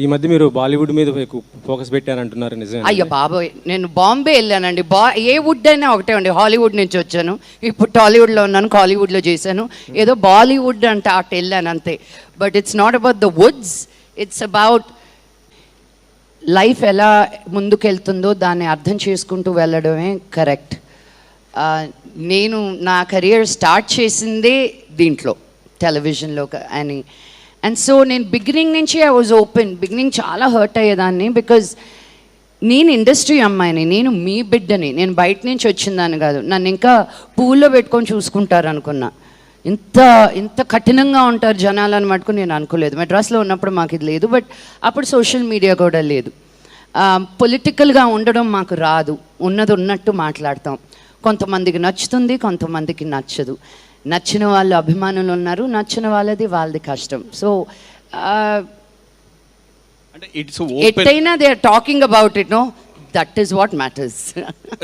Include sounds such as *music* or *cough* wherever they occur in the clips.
ఈ మధ్య మీరు బాలీవుడ్ మీద ఫోకస్ పెట్టారంటున్నారు నిజమే అయ్యో బాబోయ్ నేను బాంబే వెళ్ళానండి. బా ఏ వుడ్ అయినా ఒకటే అండి. హాలీవుడ్ నుంచి వచ్చాను. ఇప్పుడు టాలీవుడ్లో ఉన్నాను కాలీవుడ్లో చేశాను. ఏదో బాలీవుడ్ అంటే అటు వెళ్ళాను అంతే. But it's not about the woods it's about life ఎలా ముందుకెళ్తుందో దాన్ని అర్థం చేసుకుంటూ వెళ్ళడమే కరెక్ట్ నేను నా కెరియర్ స్టార్ట్ చేసిందే దీంట్లో టెలివిజన్లో అని. అండ్ సో నేను బిగినింగ్ నుంచి ఐ వాజ్ ఓపెన్ బిగినింగ్ చాలా హర్ట్ అయ్యేదాన్ని బికాజ్ నేను ఇండస్ట్రీ అమ్మాయిని నేను మీ బిడ్డని నేను బయట నుంచి వచ్చిందాన్ని కాదు. నన్ను ఇంకా పూల్లో పెట్టుకొని చూసుకుంటారు అనుకున్నా. ఇంత ఇంత కఠినంగా ఉంటారు జనాలు అని మటుకు నేను అనుకోలేదు. మెడ్రాస్లో ఉన్నప్పుడు మాకు ఇది లేదు బట్ అప్పుడు సోషల్ మీడియా కూడా లేదు. పొలిటికల్గా ఉండడం మాకు రాదు. ఉన్నది ఉన్నట్టు మాట్లాడతాం. కొంతమందికి నచ్చుతుంది కొంతమందికి నచ్చదు. నచ్చిన వాళ్ళు అభిమానులు ఉన్నారు నచ్చిన వాళ్ళది వాళ్ళది కష్టం. సో అంటే it's open ఎట్టయినా they are talking about it no that is what matters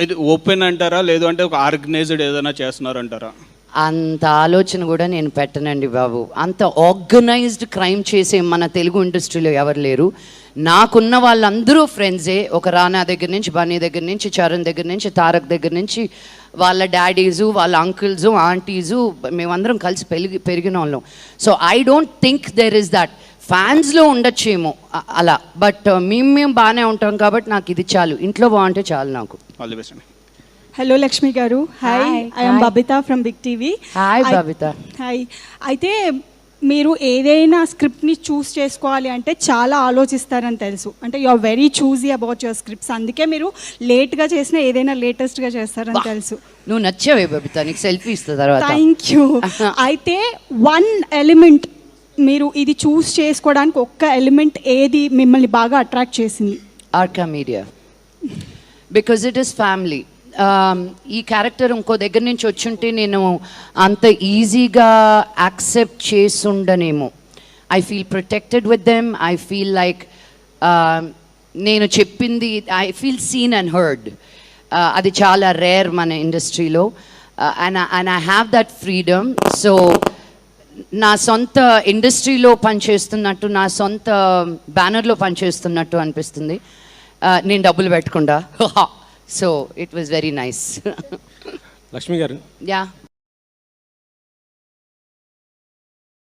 ఇది ఓపెన్ అంటారా లేదు అంటే ఒక ఆర్గనైజ్డ్ ఏదైనా చేస్తున్నారు అంటారా అంత ఆలోచన కూడా నేను పెట్టనండి బాబు. అంత ఆర్గనైజ్డ్ క్రైమ్ చేసే మన తెలుగు ఇండస్ట్రీలో ఎవరు లేరు. నాకున్న వాళ్ళందరూ ఫ్రెండ్సే. ఒక రానా దగ్గర నుంచి బన్నీ దగ్గర నుంచి చరణ్ దగ్గర నుంచి తారక్ దగ్గర నుంచి వాళ్ళ డాడీసు వాళ్ళ అంకుల్సు ఆంటీసు మేమందరం కలిసి పెరిగి పెరిగిన వాళ్ళం. So I don't think there is that. ఫ్యాన్స్లో ఉండొచ్చేమో అలా. బట్ మేము మేము బాగానే ఉంటాం కాబట్టి నాకు ఇది చాలు. ఇంట్లో బాగుంటే చాలు నాకు. ఆల్ ది బెస్ట్ అండి. Hello Lakshmi garu hi I'm. Babitha from big TV Hi, Babita. Hi అయితే మీరు ఏదైనా స్క్రిప్ట్ని చూస్ చేసుకోవాలి అంటే చాలా ఆలోచిస్తారని తెలుసు. అంటే you are very choosy about your scripts అందుకే మీరు లేట్గా చేసిన ఏదైనా లేటెస్ట్గా చేస్తారని తెలుసు. నువ్వు నచ్చావే బబిత నీకు సెల్ఫీ ఇస్తా తర్వాత. థ్యాంక్ యూ *laughs* అయితే వన్ ఎలిమెంట్ మీరు ఇది చూస్ చేసుకోవడానికి ఒక్క ఎలిమెంట్ ఏది మిమ్మల్ని బాగా అట్రాక్ట్ చేసింది? Arka media because it is family Um, ఈ క్యారెక్టర్ ఇంకో దగ్గర నుంచి వచ్చుంటే నేను అంత ఈజీగా accept చేసుండనేమో. I feel protected with them I feel like నేను చెప్పింది I feel seen and heard అది చాలా రేర్ మన ఇండస్ట్రీలో and and I have that freedom so నా సొంత ఇండస్ట్రీలో పనిచేస్తున్నట్టు నా సొంత బ్యానర్లో పనిచేస్తున్నట్టు అనిపిస్తుంది. Uh, నేను డబ్బులు పెట్టకుండా *laughs* so it was very nice Lakshmi garu yeah